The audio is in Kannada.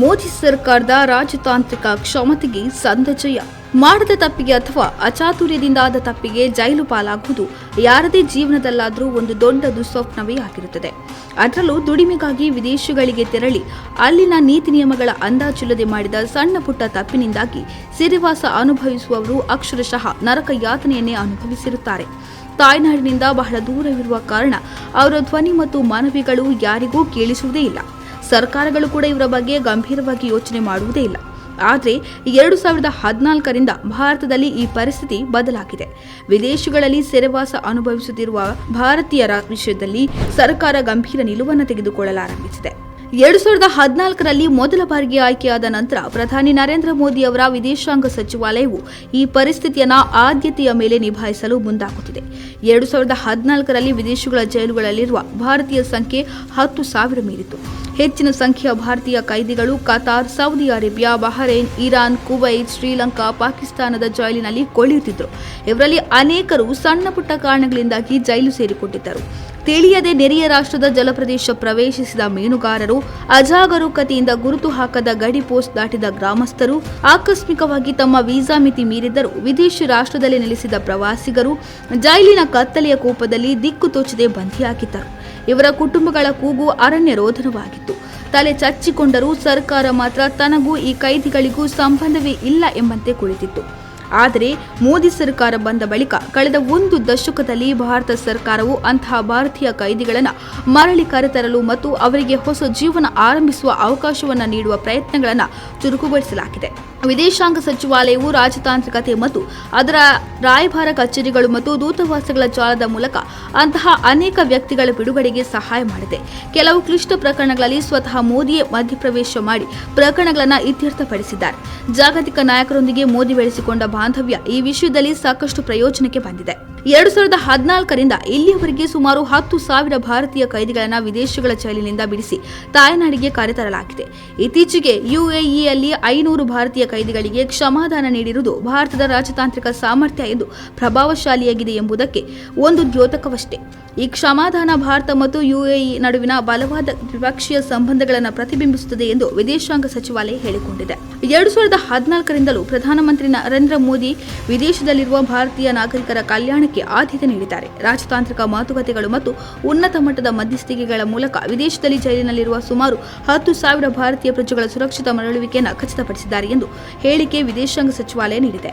ಮೋದಿ ಸರ್ಕಾರದ ರಾಜತಾಂತ್ರಿಕ ಕ್ಷಮತೆಗೆ ಸಂದ ಜಯ ಮಾಡದ ತಪ್ಪಿಗೆ ಅಥವಾ ಅಚಾತುರ್ಯದಿಂದ ಆದ ತಪ್ಪಿಗೆ ಜೈಲು ಪಾಲಾಗುವುದು. ಯಾರದೇ ಜೀವನದಲ್ಲಾದರೂ ಒಂದು ದೊಡ್ಡ ದುಸ್ವಪ್ನವೇ ಆಗಿರುತ್ತದೆ. ಅದರಲ್ಲೂ ದುಡಿಮೆಗಾಗಿ ವಿದೇಶಗಳಿಗೆ ತೆರಳಿ, ಅಲ್ಲಿನ ನೀತಿ ನಿಯಮಗಳ ಅಂದಾಜಿಲ್ಲದೆ ಮಾಡಿದ ಸಣ್ಣ ಪುಟ್ಟ ತಪ್ಪಿನಿಂದಾಗಿ ಸಿರಿವಾಸ ಅನುಭವಿಸುವವರು ಅಕ್ಷರಶಃ ನರಕ ಯಾತನೆಯನ್ನೇ ಅನುಭವಿಸಿರುತ್ತಾರೆ. ತಾಯ್ನಾಡಿನಿಂದ ಬಹಳ ದೂರವಿರುವ ಕಾರಣ, ಅವರ ಧ್ವನಿ ಮತ್ತು ಮನವಿಗಳು ಯಾರಿಗೂ ಕೇಳಿಸುವುದೇ ಇಲ್ಲ. ಸರ್ಕಾರಗಳು ಕೂಡ ಇವರ ಬಗ್ಗೆ ಗಂಭೀರವಾಗಿ ಯೋಚನೆ ಮಾಡುವುದೇ ಇಲ್ಲ. ಆದರೆ ಎರಡು ಸಾವಿರದ ಹದಿನಾಲ್ಕರಿಂದ ಭಾರತದಲ್ಲಿ ಈ ಪರಿಸ್ಥಿತಿ ಬದಲಾಗಿದೆ. ವಿದೇಶಗಳಲ್ಲಿ ಸೆರೆವಾಸ ಅನುಭವಿಸುತ್ತಿರುವ ಭಾರತೀಯರ ವಿಷಯದಲ್ಲಿ ಸರ್ಕಾರ ಗಂಭೀರ ನಿಲುವನ್ನು ತೆಗೆದುಕೊಳ್ಳಲಾರಂಭಿಸಿದೆ. ಎರಡು ಸಾವಿರದ ಹದಿನಾಲ್ಕರಲ್ಲಿ ಮೊದಲ ಬಾರಿಗೆ ಆಯ್ಕೆಯಾದ ನಂತರ ಪ್ರಧಾನಿ ನರೇಂದ್ರ ಮೋದಿ ಅವರ ವಿದೇಶಾಂಗ ಸಚಿವಾಲಯವು ಈ ಪರಿಸ್ಥಿತಿಯನ್ನು ಆದ್ಯತೆಯ ಮೇಲೆ ನಿಭಾಯಿಸಲು ಮುಂದಾಗುತ್ತಿದೆ. ಎರಡು ಸಾವಿರದ ಹದಿನಾಲ್ಕರಲ್ಲಿ ವಿದೇಶಗಳ ಜೈಲುಗಳಲ್ಲಿರುವ ಭಾರತೀಯ ಸಂಖ್ಯೆ ಹತ್ತು ಸಾವಿರ ಮೀರಿತು. ಹೆಚ್ಚಿನ ಸಂಖ್ಯೆಯ ಭಾರತೀಯ ಕೈದಿಗಳು Qatar, Saudi Arabia, Bahrain, Iran, Kuwait, Sri Lanka, ಪಾಕಿಸ್ತಾನದ ಜೈಲಿನಲ್ಲಿ ಕೊಳೆಯುತ್ತಿದ್ದರು ಇವರಲ್ಲಿ ಅನೇಕರು ಸಣ್ಣ ಪುಟ್ಟ ಕಾರಣಗಳಿಂದಾಗಿ ಜೈಲು ಸೇರಿಕೊಂಡಿದ್ದರು. ತಿಳಿಯದೆ ನೆರೆಯ ರಾಷ್ಟ್ರದ ಜಲಪ್ರದೇಶ ಪ್ರವೇಶಿಸಿದ ಮೀನುಗಾರರು ಅಜಾಗರೂಕತೆಯಿಂದ ಗುರುತು ಹಾಕದ ಗಡಿ ಪೋಸ್ಟ್ ದಾಟಿದ ಗ್ರಾಮಸ್ಥರು ಆಕಸ್ಮಿಕವಾಗಿ ತಮ್ಮ ವೀಸಾ ಮಿತಿ ಮೀರಿದ್ದರು. ವಿದೇಶಿ ರಾಷ್ಟ್ರದಲ್ಲಿ ನೆಲೆಸಿದ ಪ್ರವಾಸಿಗರು ಜೈಲಿನ ಕತ್ತಲೆಯ ಕೋಪದಲ್ಲಿ ದಿಕ್ಕು ತೋಚದೆ ಬಂಧಿಯಾಗಿದ್ದರು. ಇವರ ಕುಟುಂಬಗಳ ಕೂಗು ಅರಣ್ಯ ರೋಧನವಾಗಿತ್ತು ತಲೆ ಚಚ್ಚಿಕೊಂಡರೂ ಸರ್ಕಾರ ಮಾತ್ರ ತನಗೂ ಈ ಕೈದಿಗಳಿಗೂ ಸಂಬಂಧವೇ ಇಲ್ಲ ಎಂಬಂತೆ ಕುಳಿತಿತ್ತು. ಆದರೆ ಮೋದಿ ಸರ್ಕಾರ ಬಂದ ಬಳಿಕ ಕಳೆದ ಒಂದು ದಶಕದಲ್ಲಿ ಭಾರತ ಸರ್ಕಾರವು ಅಂತಹ ಭಾರತೀಯ ಕೈದಿಗಳನ್ನು ಮರಳಿ ಕರೆತರಲು ಮತ್ತು ಅವರಿಗೆ ಹೊಸ ಜೀವನ ಆರಂಭಿಸುವ ಅವಕಾಶವನ್ನು ನೀಡುವ ಪ್ರಯತ್ನಗಳನ್ನು ಚುರುಕುಗೊಳಿಸಲಾಗಿದೆ. ವಿದೇಶಾಂಗ ಸಚಿವಾಲಯವು ರಾಜತಾಂತ್ರಿಕತೆ ಮತ್ತು ಅದರ ರಾಯಭಾರ ಕಚೇರಿಗಳು ಮತ್ತು ದೂತಾವಾಸಗಳ ಜಾಲದ ಮೂಲಕ ಅಂತಹ ಅನೇಕ ವ್ಯಕ್ತಿಗಳ ಬಿಡುಗಡೆಗೆ ಸಹಾಯ ಮಾಡಿದೆ. ಕೆಲವು ಕ್ಲಿಷ್ಟ ಪ್ರಕರಣಗಳಲ್ಲಿ ಸ್ವತಃ ಮೋದಿಯೇ ಮಧ್ಯಪ್ರವೇಶ ಮಾಡಿ ಪ್ರಕರಣಗಳನ್ನು ಇತ್ಯರ್ಥಪಡಿಸಿದ್ದಾರೆ. ಜಾಗತಿಕ ನಾಯಕರೊಂದಿಗೆ ಮೋದಿ ಬೆಳೆಸಿಕೊಂಡ ಬಾಂಧವ್ಯ ಈ ವಿಷಯದಲ್ಲಿ ಸಾಕಷ್ಟು ಪ್ರಯೋಜನಕ್ಕೆ ಬಂದಿದೆ. ಎರಡು ಸಾವಿರದ ಹದಿನಾಲ್ಕರಿಂದ ಇಲ್ಲಿಯವರೆಗೆ ಸುಮಾರು ಹತ್ತು ಸಾವಿರ ಭಾರತೀಯ ಕೈದಿಗಳನ್ನು ವಿದೇಶಗಳ ಜೈಲಿನಿಂದ ಬಿಡಿಸಿ ತಾಯ್ನಾಡಿಗೆ ಕರೆತರಲಾಗಿದೆ. ಇತ್ತೀಚೆಗೆ ಯುಎಇಯಲ್ಲಿ ಐನೂರು ಭಾರತೀಯ ಕೈದಿಗಳಿಗೆ ಕ್ಷಮಾದಾನ ನೀಡಿರುವುದು ಭಾರತದ ರಾಜತಾಂತ್ರಿಕ ಸಾಮರ್ಥ್ಯ ಎಂದು ಪ್ರಭಾವಶಾಲಿಯಾಗಿದೆ ಎಂಬುದಕ್ಕೆ ಒಂದು ದ್ಯೋತಕವಷ್ಟೇ. ಈ ಕ್ಷಮಾದಾನ ಭಾರತ ಮತ್ತು ಯುಎಇ ನಡುವಿನ ಬಲವಾದ ದ್ವಿಪಕ್ಷೀಯ ಸಂಬಂಧಗಳನ್ನು ಪ್ರತಿಬಿಂಬಿಸುತ್ತದೆ ಎಂದು ವಿದೇಶಾಂಗ ಸಚಿವಾಲಯ ಹೇಳಿಕೊಂಡಿದೆ. ಎರಡು ಸಾವಿರದ ಹದಿನಾಲ್ಕರಿಂದಲೂ ಪ್ರಧಾನಮಂತ್ರಿ ನರೇಂದ್ರ ಮೋದಿ ವಿದೇಶದಲ್ಲಿರುವ ಭಾರತೀಯ ನಾಗರಿಕರ ಕಲ್ಯಾಣಕ್ಕೆ ಆದ್ಯತೆ ನೀಡಿದ್ದಾರೆ. ರಾಜತಾಂತ್ರಿಕ ಮಾತುಕತೆಗಳು ಮತ್ತು ಉನ್ನತ ಮಟ್ಟದ ಮಧ್ಯಸ್ಥಿಕೆಗಳ ಮೂಲಕ ವಿದೇಶದಲ್ಲಿ ಜೈಲಿನಲ್ಲಿರುವ ಸುಮಾರು ಹತ್ತು ಸಾವಿರ ಭಾರತೀಯ ಪ್ರಜೆಗಳ ಸುರಕ್ಷಿತ ಮರಳುವಿಕೆಯನ್ನು ಖಚಿತಪಡಿಸಿದ್ದಾರೆ ಎಂದು ಹೇಳಿಕೆ ವಿದೇಶಾಂಗ ಸಚಿವಾಲಯ ನೀಡಿದೆ.